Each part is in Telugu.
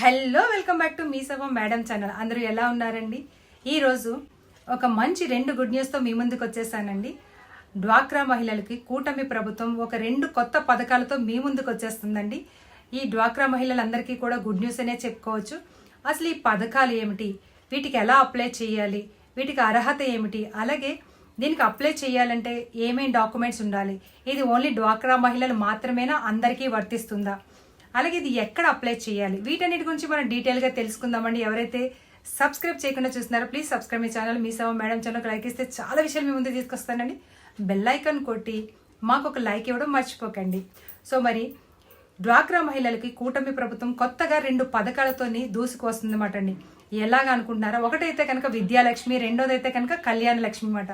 Hello welcome back to me Sabha madam channel. అందరూ ఎలా ఉన్నారండి? ఈరోజు ఒక మంచి రెండు గుడ్ న్యూస్తో మీ ముందుకు వచ్చేసానండి. డ్వాక్రా మహిళలకి కూటమి ప్రభుత్వం ఒక రెండు కొత్త పథకాలతో మీ ముందుకు వచ్చేస్తుందండి. ఈ డ్వాక్రా మహిళలందరికీ కూడా గుడ్ న్యూస్ అనే చెప్పుకోవచ్చు. అసలు ఈ పథకాలు ఏమిటి? వీటికి ఎలా అప్లై చేయాలి? వీటికి అర్హత ఏమిటి? అలాగే దీనికి అప్లై చేయాలంటే ఏమేమి డాక్యుమెంట్స్ ఉండాలి? ఇది ఓన్లీ డ్వాక్రా మహిళలు మాత్రమేనా? అందరికీ వర్తిస్తుందా? అలాగే ఇది ఎక్కడ అప్లై చేయాలి? వీటన్నిటి గురించి మనం డీటెయిల్గా తెలుసుకుందామండి. ఎవరైతే సబ్స్క్రైబ్ చేయకుండా చూస్తున్నారో please subscribe me channel Mee Seva madam channel like ఇస్తే చాలా విషయాలు మీ ముందు తీసుకొస్తానండి. బెల్ ఐకాన్ కొట్టి మాకు ఒక లైక్ ఇవ్వడం మర్చిపోకండి. సో మరి డ్వాక్రా మహిళలకి కూటమి ప్రభుత్వం కొత్తగా రెండు పథకాలతోని దూసుకువస్తుందన్నమాట అండి. ఎలాగా అనుకుంటున్నారా? ఒకటైతే కనుక విద్యాలక్ష్మి రెండోదైతే కనుక కళ్యాణ లక్ష్మి అన్నమాట.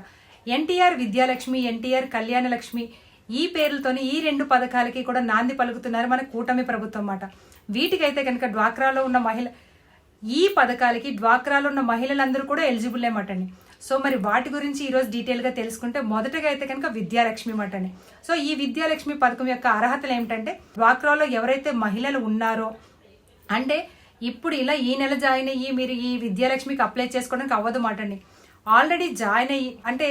ఎన్టీఆర్ విద్యాలక్ష్మి ఎన్టీఆర్ కళ్యాణ లక్ష్మి ఈ పేర్లతోని ఈ రెండు పథకాలకి కూడా నాంది పలుకుతున్నారు మన కూటమి ప్రభుత్వం అన్నమాట వీటికైతే కనుక డ్వాక్రాలో ఉన్న మహిళ ఈ పథకాలకి డ్వాక్రాలో ఉన్న మహిళలందరూ కూడా ఎలిజిబుల్ అన్నమాట సో మరి వాటి గురించి ఈరోజు డీటెయిల్గా తెలుసుకుంటే మొదటగా అయితే కనుక విద్యాలక్ష్మి మాట సో ఈ విద్యాలక్ష్మి పథకం యొక్క అర్హతలు ఏమిటంటే డ్వాక్రాలో ఎవరైతే మహిళలు ఉన్నారో అంటే ఇప్పుడు ఇలా ఈ నెల జాయిన్ అయ్యి మీరు ఈ విద్యాలక్ష్మికి అప్లై చేసుకోవడానికి అవ్వదు మాట అండి ఆల్రెడీ జాయిన్ అయ్యి అంటే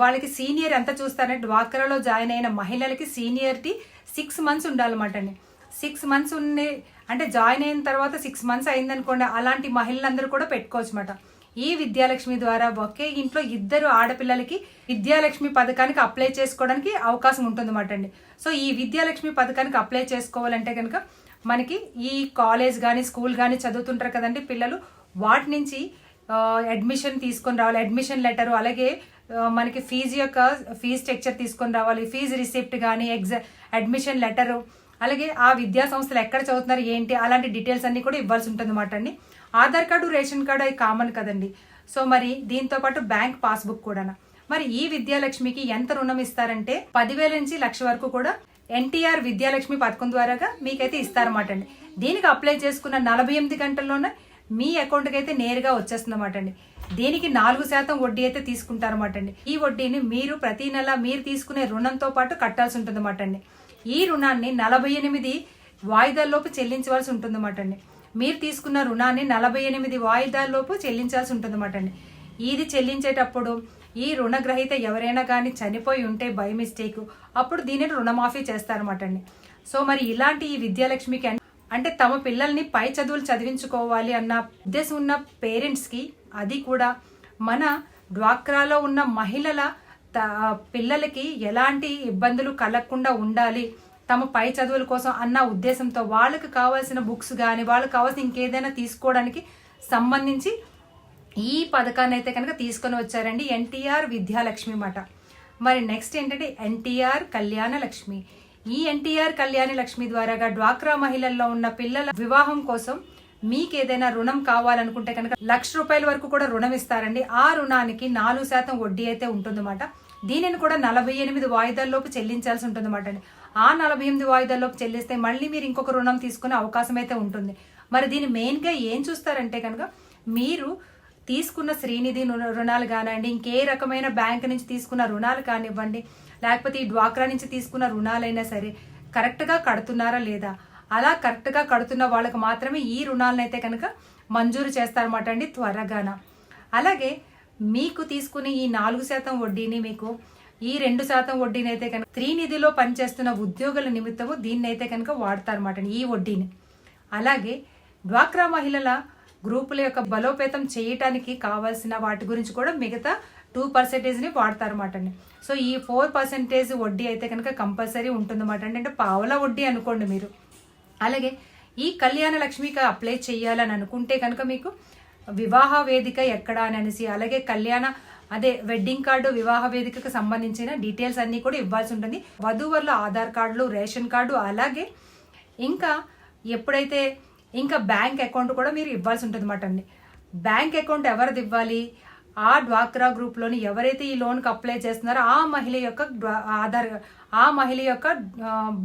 వాళ్ళకి సీనియర్ ఎంత చూస్తారంటే డ్వాక్రాలో జాయిన్ అయిన మహిళలకి సీనియర్టీ సిక్స్ మంత్స్ ఉండాలన్నమాట అండి. సిక్స్ మంత్స్ ఉండే అంటే జాయిన్ అయిన తర్వాత సిక్స్ మంత్స్ అయిందనుకోండి అలాంటి మహిళలందరూ కూడా పెట్టుకోవచ్చు అనమాట ఈ విద్యాలక్ష్మి ద్వారా ఒకే ఇంట్లో ఇద్దరు ఆడపిల్లలకి విద్యాలక్ష్మి పథకానికి అప్లై చేసుకోవడానికి అవకాశం ఉంటుందన్నమాట అండి. సో ఈ విద్యాలక్ష్మి పథకానికి అప్లై చేసుకోవాలంటే కనుక మనకి ఈ కాలేజ్ కానీ స్కూల్ కానీ చదువుతుంటారు కదండి పిల్లలు. వాటి నుంచి అడ్మిషన్ తీసుకొని రావాలి అడ్మిషన్ లెటరు అలాగే మనకి ఫీజు యొక్క ఫీజు స్ట్రక్చర్ తీసుకొని రావాలి. ఫీజు రిసిప్ట్ కానీ ఎగ్జా అడ్మిషన్ లెటరు అలాగే ఆ విద్యా సంస్థలు ఎక్కడ చదువుతున్నారు ఏంటి అలాంటి డీటెయిల్స్ అన్ని కూడా ఇవ్వాల్సి ఉంటుంది అన్నమాట అండి. ఆధార్ కార్డు రేషన్ కార్డు అవి కామన్ కదండి. సో మరి దీంతో పాటు బ్యాంక్ పాస్బుక్ కూడా మరి ఈ విద్యాలక్ష్మికి ఎంత రుణం ఇస్తారంటే పదివేల నుంచి లక్ష వరకు కూడా ఎన్టీఆర్ విద్యాలక్ష్మి పథకం ద్వారాగా మీకైతే ఇస్తారన్నమాట అండి. దీనికి అప్లై చేసుకున్న నలభై ఎనిమిది గంటల్లోనే మీ అకౌంట్కి అయితే నేరుగా వచ్చేస్తుందన్నమాట అండి. దీనికి నాలుగు శాతం వడ్డీ అయితే తీసుకుంటారన్నమాట అండి. ఈ వడ్డీని మీరు ప్రతి నెల మీరు తీసుకునే రుణంతో పాటు కట్టాల్సి ఉంటుందన్నమాట అండి. ఈ రుణాన్ని నలభై ఎనిమిది వాయిదాల్లోపు చెల్లించవలసి ఉంటుందన్నమాట అండి. మీరు తీసుకున్న రుణాన్ని నలభై ఎనిమిది వాయిదాల్లోపు చెల్లించాల్సి ఉంటుందన్నమాట అండి. ఇది చెల్లించేటప్పుడు ఈ రుణగ్రహీత ఎవరైనా కానీ చనిపోయి ఉంటే బై మిస్టేక్ అప్పుడు దీనిని రుణమాఫీ చేస్తారన్నమాట అండి. సో మరి ఇలాంటి ఈ విద్యాలక్ష్మికి అంటే తమ పిల్లల్ని పై చదువులు చదివించుకోవాలి అన్న ఉద్దేశం ఉన్న పేరెంట్స్కి అది కూడా మన డ్వాక్రాలో ఉన్న మహిళల త- పిల్లలకి ఎలాంటి ఇబ్బందులు కలగకుండా ఉండాలి తమ పై చదువుల కోసం అన్న ఉద్దేశంతో వాళ్ళకి కావాల్సిన బుక్స్ కానీ వాళ్ళకి కావాల్సిన ఇంకేదైనా తీసుకోవడానికి సంబంధించి ఈ పథకాన్ని అయితే కనుక తీసుకొని వచ్చారండి ఎన్టీఆర్ విద్యాలక్ష్మి మాట. మరి నెక్స్ట్ ఏంటంటే ఎన్టీఆర్ కళ్యాణ లక్ష్మి. ఈ ఎన్టీఆర్ కళ్యాణి లక్ష్మి ద్వారాగా డ్వాక్రా మహిళల్లో ఉన్న పిల్లల వివాహం కోసం మీకు ఏదైనా రుణం కావాలనుకుంటే కనుక లక్ష రూపాయల వరకు కూడా రుణం ఇస్తారండి. ఆ రుణానికి నాలుగు శాతం వడ్డీ అయితే ఉంటుందన్నమాట. దీనిని కూడా నలభై ఎనిమిది వాయిదాల్లోపు చెల్లించాల్సి ఉంటుందన్నమాట అండి. ఆ నలభై ఎనిమిది వాయిదాల్లోపు చెల్లిస్తే మళ్ళీ మీరు ఇంకొక రుణం తీసుకునే అవకాశం అయితే ఉంటుంది. మరి దీని మెయిన్గా ఏం చూస్తారంటే కనుక మీరు తీసుకున్న శ్రీనిధి రుణాలు కానివ్వండి ఇంకే రకమైన బ్యాంక్ నుంచి తీసుకున్న రుణాలు కానివ్వండి లేకపోతే ఈ డ్వాక్రా నుంచి తీసుకున్న రుణాలైనా సరే కరెక్ట్గా కడుతున్నారా లేదా? అలా కరెక్ట్గా కడుతున్న వాళ్ళకి మాత్రమే ఈ రుణాలనైతే కనుక మంజూరు చేస్తారన్నమాట అండి త్వరగాన. అలాగే మీకు తీసుకునే ఈ నాలుగు శాతం వడ్డీని మీకు ఈ రెండు శాతం వడ్డీని అయితే కనుక త్రినిధిలో పనిచేస్తున్న ఉద్యోగుల నిమిత్తము దీన్ని అయితే కనుక వాడతారన్నమాట అండి ఈ వడ్డీని. అలాగే డ్వాక్రా మహిళల గ్రూపుల యొక్క బలోపేతం చేయటానికి కావాల్సిన వాటి గురించి కూడా మిగతా టూ పర్సెంటేజ్ని వాడతారన్నమాట అండి సో ఈ ఫోర్ పర్సెంటేజ్ వడ్డీ అయితే కనుక కంపల్సరీ ఉంటుందన్నమాట. అండి అంటే పావుల వడ్డీ అనుకోండి మీరు. అలాగే ఈ కళ్యాణ లక్ష్మికి అప్లై చేయాలని అనుకుంటే కనుక మీకు వివాహ వేదిక ఎక్కడ అని అనేసి అలాగే కళ్యాణ అదే వెడ్డింగ్ కార్డు వివాహ వేదికకు సంబంధించిన డీటెయిల్స్ అన్నీ కూడా ఇవ్వాల్సి ఉంటుంది. వధువర్ల ఆధార్ కార్డులు రేషన్ కార్డు అలాగే ఇంకా ఎప్పుడైతే ఇంకా బ్యాంక్ అకౌంట్ కూడా మీరు ఇవ్వాల్సి ఉంటుంది అన్నమాట అండి. బ్యాంక్ అకౌంట్ ఎవరిది ఇవ్వాలి? ఆ డ్వాక్రా గ్రూప్లోని ఎవరైతే ఈ లోన్కి అప్లై చేస్తున్నారో ఆ మహిళ యొక్క డ్వా- ఆధార్ ఆ మహిళ యొక్క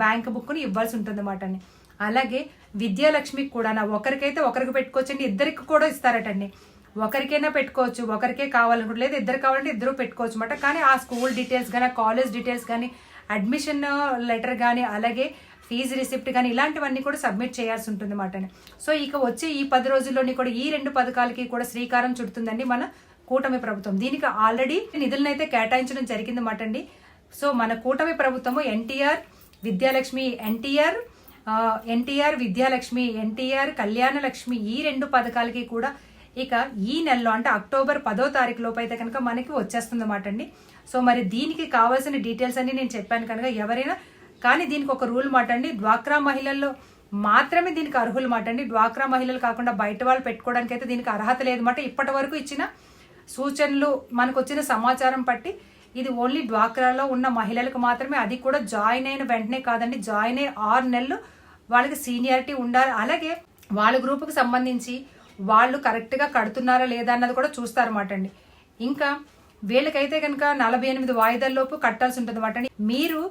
బ్యాంక్ బుక్ని ఇవ్వాల్సి ఉంటుంది అన్నమాట అండి. అలాగే విద్యాలక్ష్మికి కూడా నా ఒకరికైతే ఒకరికి పెట్టుకోవచ్చండి ఇద్దరికి కూడా ఇస్తారటండి. ఒకరికైనా పెట్టుకోవచ్చు ఒకరికే కావాలనుకుంటే లేదు ఇద్దరు కావాలంటే ఇద్దరు పెట్టుకోవచ్చు అన్నమాట. కానీ ఆ స్కూల్ డీటెయిల్స్ కానీ కాలేజ్ డీటెయిల్స్ కానీ అడ్మిషన్ లెటర్ కానీ అలాగే ఫీజు రిసిప్ట్ కానీ ఇలాంటివన్నీ కూడా సబ్మిట్ చేయాల్సి ఉంటుంది అన్నమాట సో ఇక వచ్చే ఈ పది రోజుల్లోని కూడా ఈ రెండు పథకాలకి కూడా శ్రీకారం చుడుతుందండి మన కూటమి ప్రభుత్వం. దీనికి ఆల్రెడీ నిధులను అయితే కేటాయించడం జరిగింది అన్నమాట అండి సో మన కూటమి ప్రభుత్వము ఎన్టీఆర్ విద్యాలక్ష్మి ఎన్టీఆర్ ఎన్టీఆర్ విద్యాలక్ష్మి ఎన్టీఆర్ కళ్యాణ లక్ష్మి ఈ రెండు పథకాలకి కూడా ఇక ఈ నెలలో అంటే అక్టోబర్ పదో తారీఖు లోపు అయితే కనుక మనకి వచ్చేస్తుంది అన్నమాట అండి సో మరి దీనికి కావాల్సిన డీటెయిల్స్ అన్ని నేను చెప్పాను కనుక ఎవరైనా కానీ దీనికి ఒక రూల్ మాట అండి డ్వాక్రా మహిళల్లో మాత్రమే దీనికి అర్హులు మాట అండి డ్వాక్రా మహిళలు కాకుండా బయట వాళ్ళు పెట్టుకోవడానికి అయితే దీనికి అర్హత లేదన్నమాట. ఇప్పటి వరకు ఇచ్చిన సూచనలు మనకు వచ్చిన సమాచారం పట్టి ఇది ఓన్లీ డ్వాక్రాలో ఉన్న మహిళలకు మాత్రమే అది కూడా జాయిన్ అయిన వెంటనే కాదండి జాయిన్ అయ్యి ఆరు నెలలు వాళ్ళకి సీనియారిటీ ఉండాలి. అలాగే వాళ్ళ గ్రూపుకి సంబంధించి వాళ్ళు కరెక్ట్గా కడుతున్నారా లేదా అన్నది కూడా చూస్తారన్నమాట అండి. ఇంకా వీళ్ళకైతే కనుక నలభై ఎనిమిది వాయిదాల్లోపు కట్టాల్సి ఉంటుంది అనమాట అండి. మీరు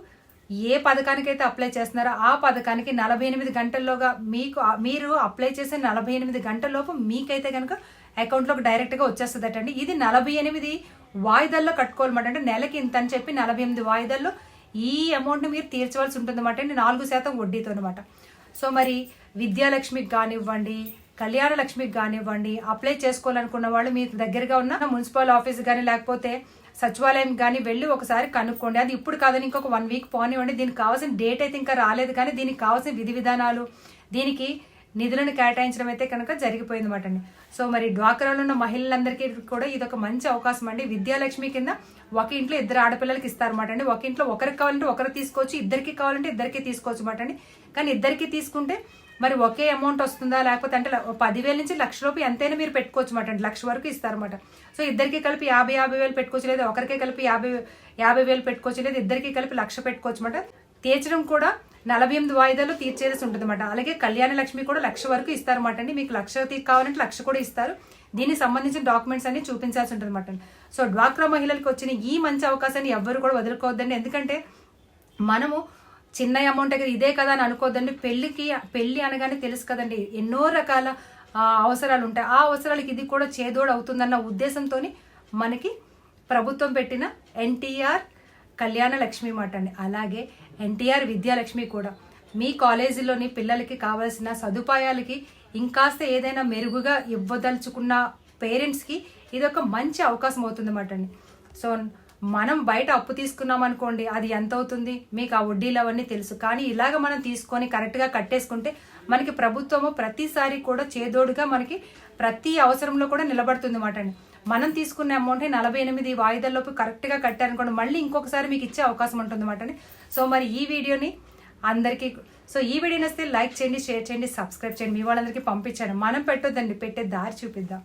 ఏ పథకానికైతే అప్లై చేస్తున్నారో ఆ పథకానికి నలభై ఎనిమిది గంటల్లోగా మీకు మీరు అప్లై చేసే నలభై ఎనిమిది గంటల్లోపు మీకైతే కనుక అకౌంట్లోకి డైరెక్ట్గా వచ్చేస్తుందట అండి ఇది నలభై ఎనిమిది వాయిదాల్లో కట్టుకోవాలన్నమాట. అంటే నెలకి ఇంత అని చెప్పి నలభై ఎనిమిది వాయిదాల్లో ఈ అమౌంట్ని మీరు తీర్చవలసి ఉంటుంది అనమాట అండి నాలుగు శాతం వడ్డీతో అనమాట సో మరి విద్యాలక్ష్మికి కానివ్వండి కళ్యాణ లక్ష్మికి కానివ్వండి అప్లై చేసుకోవాలనుకున్న వాళ్ళు మీకు దగ్గరగా ఉన్న మున్సిపల్ ఆఫీస్ కానీ లేకపోతే సచివాలయం కానీ వెళ్ళి ఒకసారి కనుక్కోండి. అది ఇప్పుడు కాదని ఇంకొక వన్ వీక్ పోనివ్వండి. దీనికి కావాల్సిన డేట్ అయితే ఇంకా రాలేదు కానీ దీనికి కావాల్సిన విధి విధానాలు దీనికి నిధులను కేటాయించడం అయితే కనుక జరిగిపోయింది అండి. సో మరి డ్వాక్రాలో ఉన్న మహిళలందరికీ కూడా ఇది ఒక మంచి అవకాశం అండి. విద్యాలక్ష్మి కింద ఒక ఇంట్లో ఇద్దరు ఆడపిల్లలకి ఇస్తారన్నమాట అండి. ఒక ఇంట్లో ఒకరికి కావాలంటే ఒకరు తీసుకోవచ్చు ఇద్దరికి కావాలంటే ఇద్దరికి తీసుకోవచ్చు అనమాట అండి. కానీ ఇద్దరికి తీసుకుంటే మరి ఒకే అమౌంట్ వస్తుందా? లేకపోతే అంటే పదివేల నుంచి లక్ష రూపాయలు ఎంతైనా మీరు పెట్టుకోవచ్చు అనమాట అండి. లక్ష వరకు ఇస్తారన్నమాట. సో ఇద్దరికి కలిపి యాభై యాభై వేలు పెట్టుకోవచ్చు లేదా ఒకరికే కలిపి యాభై యాభై వేలు పెట్టుకోవచ్చు లేదా ఇద్దరికి కలిపి లక్ష పెట్టుకోవచ్చు అనమాట తీర్చడం కూడా నలభై ఎనిమిది వాయిదాలు తీర్చేసి ఉంటుంది అనమాట అలాగే కళ్యాణ లక్ష్మి కూడా లక్ష వరకు ఇస్తారన్నమాట అండి. మీకు లక్ష కావాలంటే లక్ష కూడా ఇస్తారు. దీనికి సంబంధించిన డాక్యుమెంట్స్ అన్ని చూపించాల్సి ఉంటుంది అనమాట సో డ్వాక్రా మహిళలకు వచ్చిన ఈ మంచి అవకాశాన్ని ఎవ్వరు కూడా వదులుకోవద్దండి. ఎందుకంటే మనము చిన్న అమౌంట్ దగ్గర ఇదే కదా అని అనుకోవద్దండి పెళ్ళికి పెళ్ళి అనగానే తెలుసు కదండి. ఎన్నో రకాల అవసరాలు ఉంటాయి. ఆ అవసరాలకి ఇది కూడా చేదోడు అవుతుందన్న ఉద్దేశంతో మనకి ప్రభుత్వం పెట్టిన ఎన్టీఆర్ కళ్యాణ లక్ష్మి మాట అండి. అలాగే ఎన్టీఆర్ విద్యాలక్ష్మి కూడా. మీ కాలేజీలోని పిల్లలకి కావాల్సిన సదుపాయాలకి ఇంకాస్త ఏదైనా మెరుగుగా ఇవ్వదలుచుకున్న పేరెంట్స్కి ఇది ఒక మంచి అవకాశం అవుతుంది అన్నమాట అండి. సో మనం బయట అప్పు తీసుకున్నాం అనుకోండి అది ఎంత అవుతుంది మీకు ఆ వడ్డీలు అవన్నీ తెలుసు. కానీ ఇలాగ మనం తీసుకొని కరెక్ట్గా కట్టేసుకుంటే మనకి ప్రభుత్వము ప్రతిసారి కూడా చేదోడుగా మనకి ప్రతి అవసరంలో కూడా నిలబడుతుంది అన్నమాట అండి. మనం తీసుకున్న అమౌంట్ నలభై ఎనిమిది వాయిదాల్లోపు కరెక్ట్గా కట్టారనుకోండి మళ్ళీ ఇంకొకసారి మీకు ఇచ్చే అవకాశం ఉంటుందన్నమాట అండి. సో మరి ఈ వీడియోని అందరికీ సో ఈ వీడియోని వస్తే లైక్ చేయండి షేర్ చేయండి సబ్స్క్రైబ్ చేయండి. మీ వాళ్ళందరికీ పంపించండి మనం పెట్టొద్దండి పెట్టే దారి చూపిద్దాం.